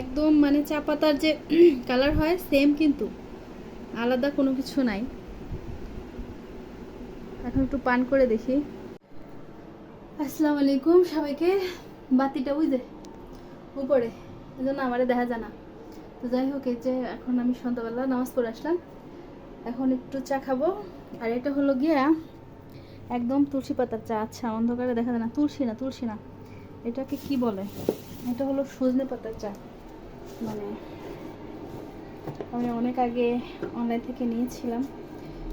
একদম মানে চা পাতার যে কালার হয় সেম কিন্তু। আলাদা কোনো কিছু নাই। এখন একটু পান করে দেখি। আসসালামু আলাইকুম সবাইকে। বাতিটা বুঝে উপরে এই জন্য আমারে দেখা যায় না। তো যাই হোক, এই যে এখন আমি সন্ধ্যাবেলা নামাজ পড়ে আসলাম। এখন একটু চা খাব। আর এটা হলো গিয়া একদম তুলসী পাতার চা। আচ্ছা অন্ধকারে দেখা যায় না। তুলসী না তুলসী না। এটাকে কি বলে? এটা হলো সজনে পাতার চা। মানে আমি অনেক আগে অনলাইন থেকে নিয়েছিলাম।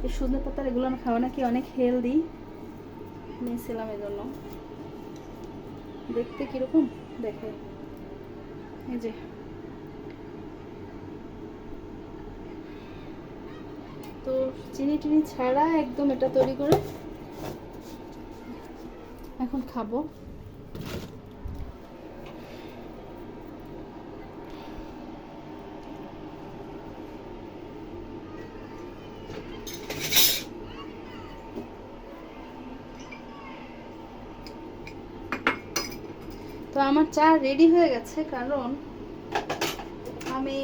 এই সজনে পাতার এগুলো খাওয়া নাকি অনেক হেলদি নিয়েছিলাম এই জন্য দেখতে কীরকম? দেখে। এই যে। তো চিনি টিনি ছাড়া একদম এটা তৈরি করে এখন খাব। তো আমার চা রেডি হয়ে গেছে, কারণ আমি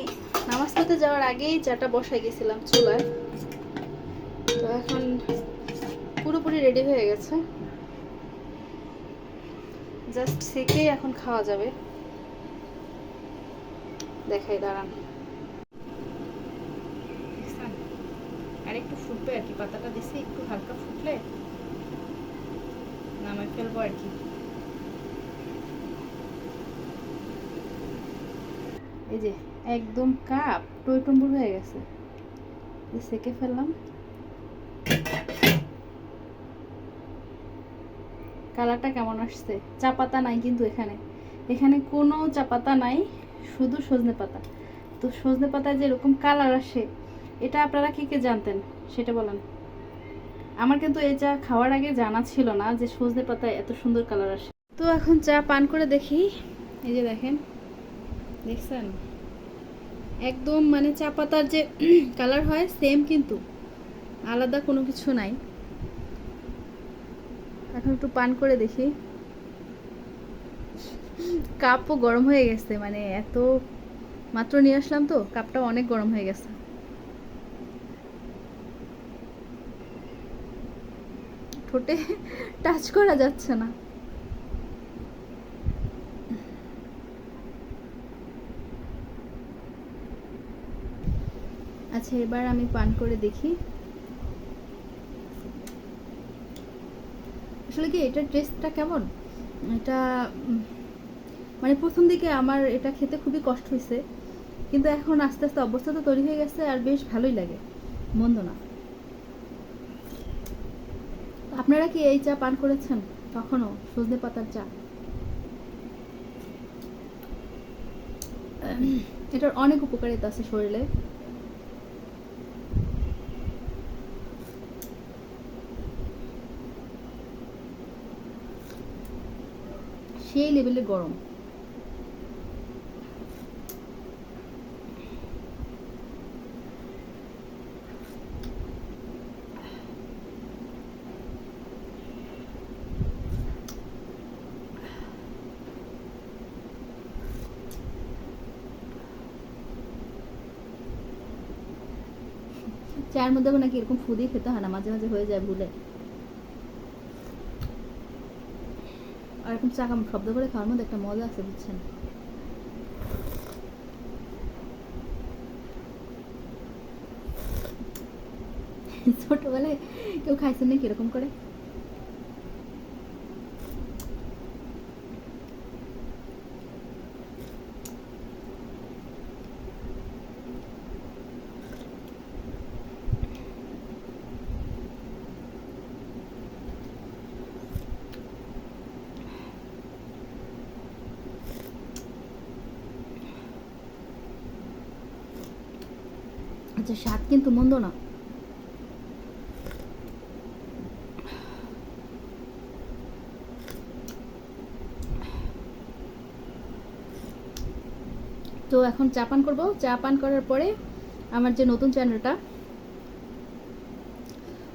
নামাজ পড়তে যাওয়ার আগেই চাটা বসাই গেছিলাম চুলায়। তো এখন পুরোপুরি রেডি হয়ে গেছে। জাস্ট সেকেই এখন খাওয়া যাবে। দেখাই, দাঁড়ান। আর একটু ফুটবে আর কি, পাতাটা দিছি, একটু হালকা ফুটলে নামাই ফেলব আর কি। এই যে, একদম কাপ, টই টম্বুর হয়ে গেছে। সেকে ফেললাম। কালারটা কেমন আসছে? চা পাতা নাই কিন্তু এখানে। এখানে কোনো চা পাতা নাই, শুধু সজনে পাতা। তো সজনে পাতায় যেরকম কালার আসে, এটা আপনারা কি কে জানতেন? সেটা বলেন। আমার কিন্তু এই চা খাওয়ার আগে জানা ছিল না যে সজনে পাতায় এত সুন্দর কালার আসে। তো এখন চা পান করে দেখি। এই যে দেখেন দেখছেন? একদম মানে চা পাতার যে কালার হয় সেম কিন্তু। আলাদা কোনো কিছু নাই। এখন একটু পান করে দেখি। কাপও গরম হয়ে গেছে মানে এত মাত্র নিয়ে আসলাম তো, কাপটা অনেক গরম হয়ে গেছে। ঠোঁটে টাচ করা যাচ্ছে না। আচ্ছা এবার আমি পান করে দেখি। আসলে কি এটার টেস্টটা কেমন? এটা মানে প্রথম দিকে আমার এটা খেতে খুবই কষ্ট হয়েছে কিন্তু এখন আস্তে আস্তে অবস্থা তো তৈরি হয়ে গেছে আর বেশ ভালোই লাগে, মন্দ না। আপনারা কি এই চা পান করেছেন কখনো? সজনে পাতার চা? এটার অনেক উপকারিতা আছে শরীরে। সেই লেভেলে গরম। চায়ের মধ্যে নাকি এরকম ফু দিয়ে খেতে হয় না মাঝে মাঝে হয়ে যায় ভুলে। আর এখন চা কাম শব্দ করে খাওয়ার মধ্যে একটা মজা আছে, বুঝছেন? ছোটবেলায় কেউ খাইছেন না কীরকম করে? আচ্ছা স্বাদ কিন্তু মন্দ না। তো এখন চা পান করব। চা পান করার পরে আমার যে নতুন চ্যানেলটা,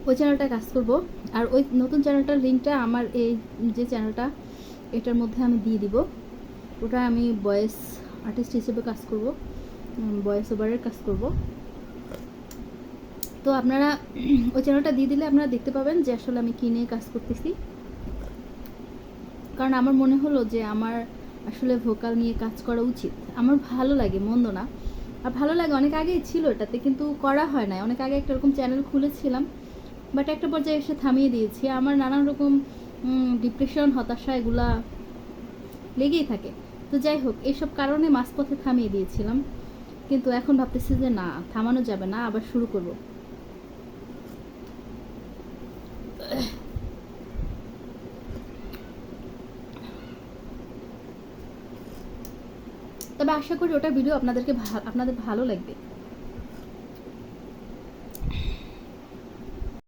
ওই চ্যানেলটা কাজ করব। আর ওই নতুন চ্যানেলটার লিঙ্কটা আমার এই যে চ্যানেলটা, এটার মধ্যে আমি দিয়ে দিব। ওটা আমি ভয়েস আর্টিস্ট হিসেবে কাজ করব। ভয়েস ওভারের কাজ করব। তো আপনারা, ওই চ্যানেলটা দিয়ে দিলে আপনারা দেখতে পাবেন যে আসলে আমি কী নিয়ে কাজ করতেছি। কারণ আমার মনে হলো যে আমার আসলে ভোকাল নিয়ে কাজ করা উচিত। আমার ভালো লাগে, মন্দ না। আর ভালো লাগে অনেক আগেই ছিল এটাতে, কিন্তু করা হয় না অনেক আগে একটা এরকম চ্যানেল খুলেছিলাম বাট একটা পর্যায়ে এসে থামিয়ে দিয়েছি। আমার নানান রকম ডিপ্রেশন হতাশা এগুলা লেগেই থাকে। তো যাই হোক এইসব কারণে মাঝপথে থামিয়ে দিয়েছিলাম। কিন্তু এখন ভাবতেছি যে না, থামানো যাবে না, আবার শুরু করব। তবে আশা করি ওটা ভিডিও আপনাদেরকে আপনাদের ভালো লাগবে।